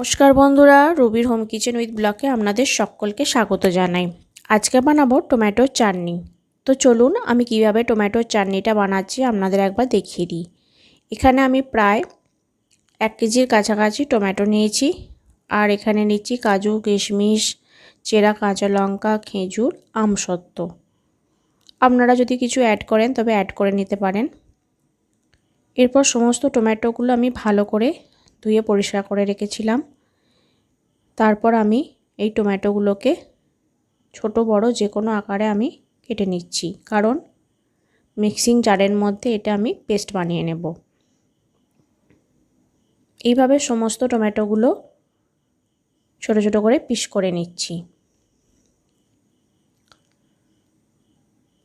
নমস্কার বন্ধুরা, রুবির home kitchen with ব্লকে আপনাদের সকলকে স্বাগত জানাই। আজকে বানাবো টমেটোর চাটনি। তো চলুন আমি কীভাবে টমেটোর চাটনিটা বানাচ্ছি আপনাদের একবার দেখিয়ে দিই। এখানে আমি প্রায় এক কেজির কাছাকাছি টমেটো নিয়েছি আর এখানে নিচ্ছি কাজু, কিশমিশ, চেরা, কাঁচা লঙ্কা, খেজুর আমসত্ত্ব আপনারা যদি কিছু অ্যাড করেন তবে অ্যাড করে নিতে পারেন। এরপর সমস্ত টমেটোগুলো আমি ভালো করে ধুয়ে পরিষ্কার করে রেখেছিলাম। তারপর আমি এই টমেটোগুলোকে ছোট, বড় যে কোনো আকারে আমি কেটে নিচ্ছি। কারণ মিক্সিং জারের মধ্যে এটা আমি পেস্ট বানিয়ে নেব। এইভাবে সমস্ত টমেটোগুলো ছোট ছোট করে পিস করে নিচ্ছি।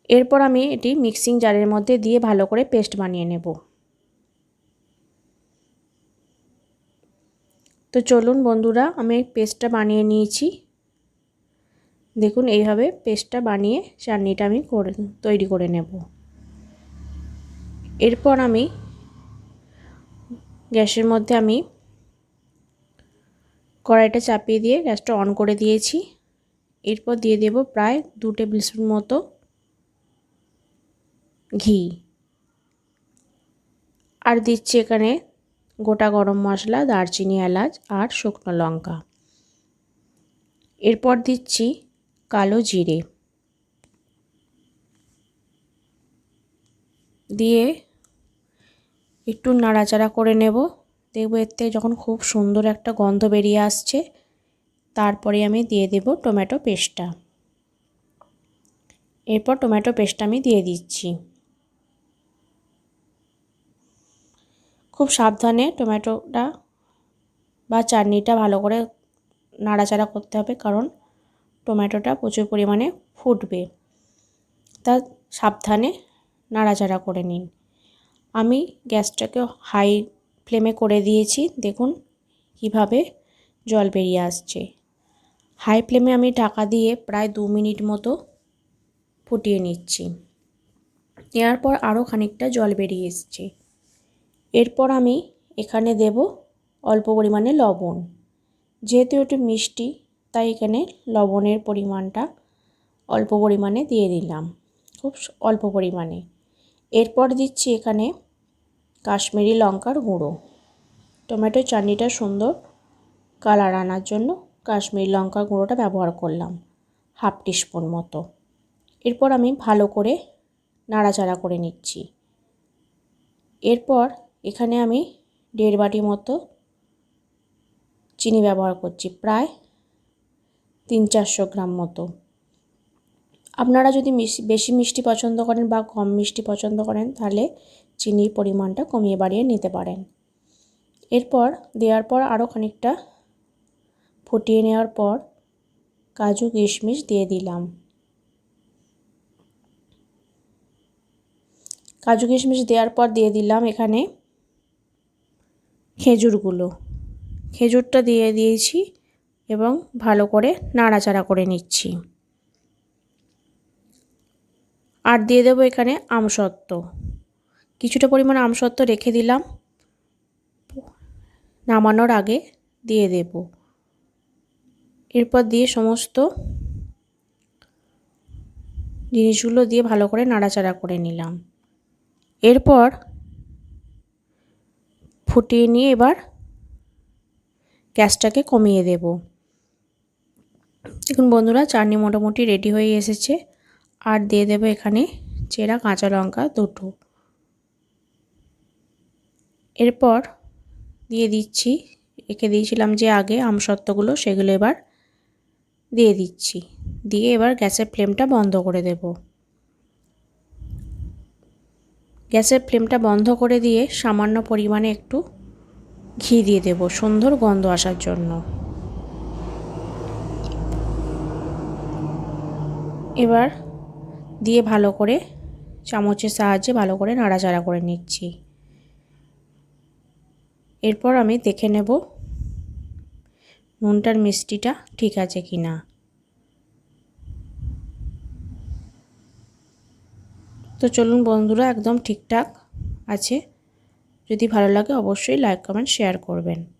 এরপর আমি এটি মিক্সিং জারের মধ্যে দিয়ে ভালো করে পেস্ট বানিয়ে নেব। তো চলুন বন্ধুরা, আমি পেস্টটা বানিয়ে নিয়েছি। দেখুন, এইভাবে পেস্টটা বানিয়ে চাটনিটা আমি করে তৈরি করে নেব। এরপর আমি গ্যাসের মধ্যে আমি কড়াইটা চাপিয়ে দিয়ে গ্যাসটা অন করে দিয়েছি। এরপর দিয়ে দেব প্রায় দু টেবিল স্পুন মতো ঘি। আর দিচ্ছি এখানে গোটা গরম মশলা, দারচিনি, এলাচ আর শুকনো লঙ্কা। এরপর দিচ্ছি কালো জিরে। দিয়ে একটু নাড়াচাড়া করে নেব। দেখব এতে যখন খুব সুন্দর একটা গন্ধ বেরিয়ে আসছে, তারপরে আমি দিয়ে দেব টমেটো পেস্টটা। এরপর টমেটো পেস্টটা আমি দিয়ে দিচ্ছি। খুব সাবধানে টমেটোটা বা চাটনিটা ভালো করে নাড়াচাড়া করতে হবে, কারণ টমেটোটা প্রচুর পরিমাণে ফুটবে। তা সাবধানে নাড়াচাড়া করে নিন। আমি গ্যাসটাকে হাই ফ্লেমে করে দিয়েছি, দেখুন কীভাবে জল বেরিয়ে আসছে। হাই ফ্লেমে আমি ঢাকা দিয়ে প্রায় দু মিনিট মতো ফুটিয়ে নিচ্ছি। নেওয়ার পর আরও খানিকটা জল বেরিয়ে এসছে। এরপর আমি এখানে দেব অল্প পরিমাণে লবণ। যেহেতু একটু মিষ্টি, তাই এখানে লবণের পরিমাণটা অল্প পরিমাণে দিয়ে দিলাম। খুব অল্প পরিমাণে। এরপর দিচ্ছি এখানে কাশ্মীরি লঙ্কার গুঁড়ো। টমেটো চাটনিটা সুন্দর কালার আনার জন্য কাশ্মীরি লঙ্কার গুঁড়োটা ব্যবহার করলাম হাফ টিস্পুন মতো। এরপর আমি ভালো করে নাড়াচাড়া করে নিচ্ছি। এরপর এখানে আমি দেড় বাটি মতো চিনি ব্যবহার করছি, প্রায় তিন চারশো গ্রাম মতো। আপনারা যদি বেশি মিষ্টি পছন্দ করেন বা কম মিষ্টি পছন্দ করেন, তাহলে চিনির পরিমাণটা কমিয়ে বাড়িয়ে নিতে পারেন। এরপর, দেওয়ার পর আরও খানিকটা ফুটিয়ে নেওয়ার পর কাজু কিশমিশ দিয়ে দিলাম। কাজু কিশমিশ দেওয়ার পর দিয়ে দিলাম এখানে খেজুরগুলো। খেজুরটা দিয়ে দিয়েছি এবং ভালো করে নাড়াচাড়া করে নিচ্ছি। আর দিয়ে দেবো এখানে আমসত্ত্ব। কিছুটা পরিমাণ আমসত্ত্ব রেখে দিলাম। নামানোর আগে দিয়ে দেব। এরপর দিয়ে সমস্ত জিনিসগুলো দিয়ে ভালো করে নাড়াচাড়া করে নিলাম। এরপর ফুটিয়ে নিয়ে এবার গ্যাসটাকে কমিয়ে দেব। দেখুন বন্ধুরা, চাটনি মোটামুটি রেডি হয়ে এসেছে। আর দিয়ে দেবো এখানে চেরা কাঁচা লঙ্কা দুটো। এরপর দিয়ে দিচ্ছি, রেখে দিয়েছিলাম যে আগে আমসত্ত্বগুলো, সেগুলো এবার দিয়ে দিচ্ছি। দিয়ে এবার গ্যাসের ফ্লেমটা বন্ধ করে দেব। গ্যাসের ফ্লেমটা বন্ধ করে দিয়ে সামান্য পরিমাণে একটু ঘি দিয়ে দেব সুন্দর গন্ধ আসার জন্য। এবার দিয়ে ভালো করে চামচের সাহায্যে ভালো করে নাড়াচাড়া করে নিচ্ছি। এরপর আমি দেখে নেব নুনটার মিষ্টিটা ঠিক আছে কি না তো চলুন বন্ধুরা একদম ঠিকঠাক আছে। যদি ভালো লাগে অবশ্যই লাইক কমেন্ট শেয়ার করবেন।